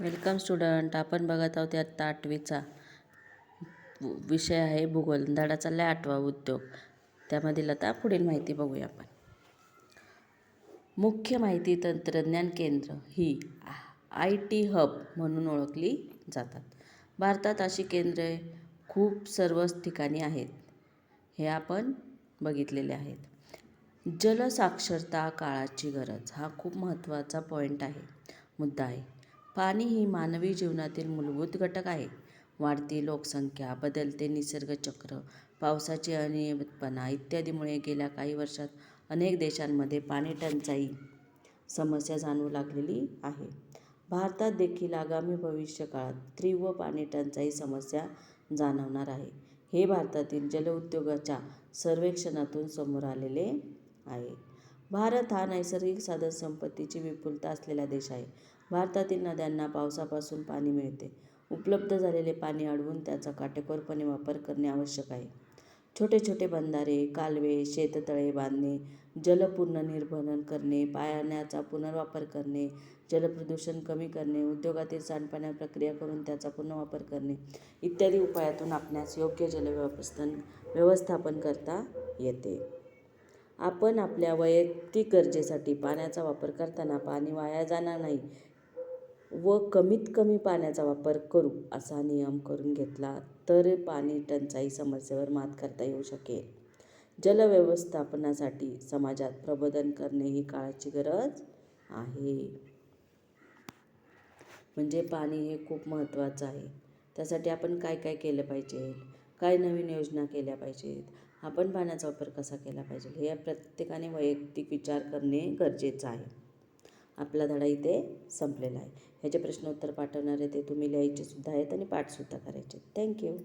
Welcome student आपण बघत आहोत आत्ता आठवीचा विषय आहे भूगोल. धडा चालला आहे आठवा उद्योग. त्यामधील आता पुढील माहिती बघूया आपण. मुख्य माहिती तंत्रज्ञान केंद्र ही आय टी हब म्हणून ओळखली जातात. भारतात अशी केंद्रे खूप सर्वच ठिकाणी आहेत. हे आपण बघितलेले आहेत. जलसाक्षरता काळाची गरज हा खूप महत्त्वाचा पॉईंट आहे. मुद्दा आहे. पाणी ही मानवी जीवनातील मूलभूत घटक आहे. वाढती लोकसंख्या बदलते निसर्गचक्र पावसाची अनियमितपणा इत्यादीमुळे गेल्या काही वर्षात अनेक देशांमध्ये पाणी टंचाई समस्या जाणवू लागलेली आहे. भारतात देखील आगामी भविष्यकाळात तीव्र पाणी टंचाई समस्या जाणवणार आहे. हे भारतातील जलउद्योगाच्या सर्वेक्षणातून समोर आलेले आहे. भारत हा नैसर्गिक साधनसंपत्तीची विपुलता असलेला देश आहे. भारतातील नद्यांना पावसापासून पाणी मिळते. उपलब्ध झालेले पाणी अडवून त्याचा काटेकोरपणे वापर करणे आवश्यक आहे. छोटे छोटे बंधारे कालवे शेततळे बांधणे जलपुनर्निर्भरण करणे पाण्याचा पुनर्वापर करणे जलप्रदूषण कमी करणे उद्योगातील सांडपाण्या प्रक्रिया करून त्याचा पुनर्वापर करणे इत्यादी उपायातून आपणास योग्य जलव्यवस्थापन व्यवस्थापन करता येते. आपण आपल्या वैयक्तिक गरजेसाठी पाण्याचा वापर करताना पाणी वाया जाणार नाही व कमीत कमी पाण्याचा वापर करू असा नियम करून घेतला तर पाणी टंचाई समस्येवर मात करता येऊ शकेल. जलव्यवस्थापनासाठी समाजात प्रबोधन करणे ही काळाची गरज आहे. म्हणजे पाणी हे खूप महत्त्वाचं आहे. त्यासाठी आपण काय काय केलं पाहिजे? काय नवीन योजना केल्या पाहिजेत? आपण पाण्याचा वापर कसा केला पाहिजे? हे प्रत्येकाने वैयक्तिक विचार करणे गरजेचं आहे. आपला धडा इथे संपलेला आहे. ह्याचे प्रश्न उत्तर पाठवणारे ते तुम्ही लिहायचे सुद्धा आहेत आणि पाठसुद्धा करायचे थँक्यू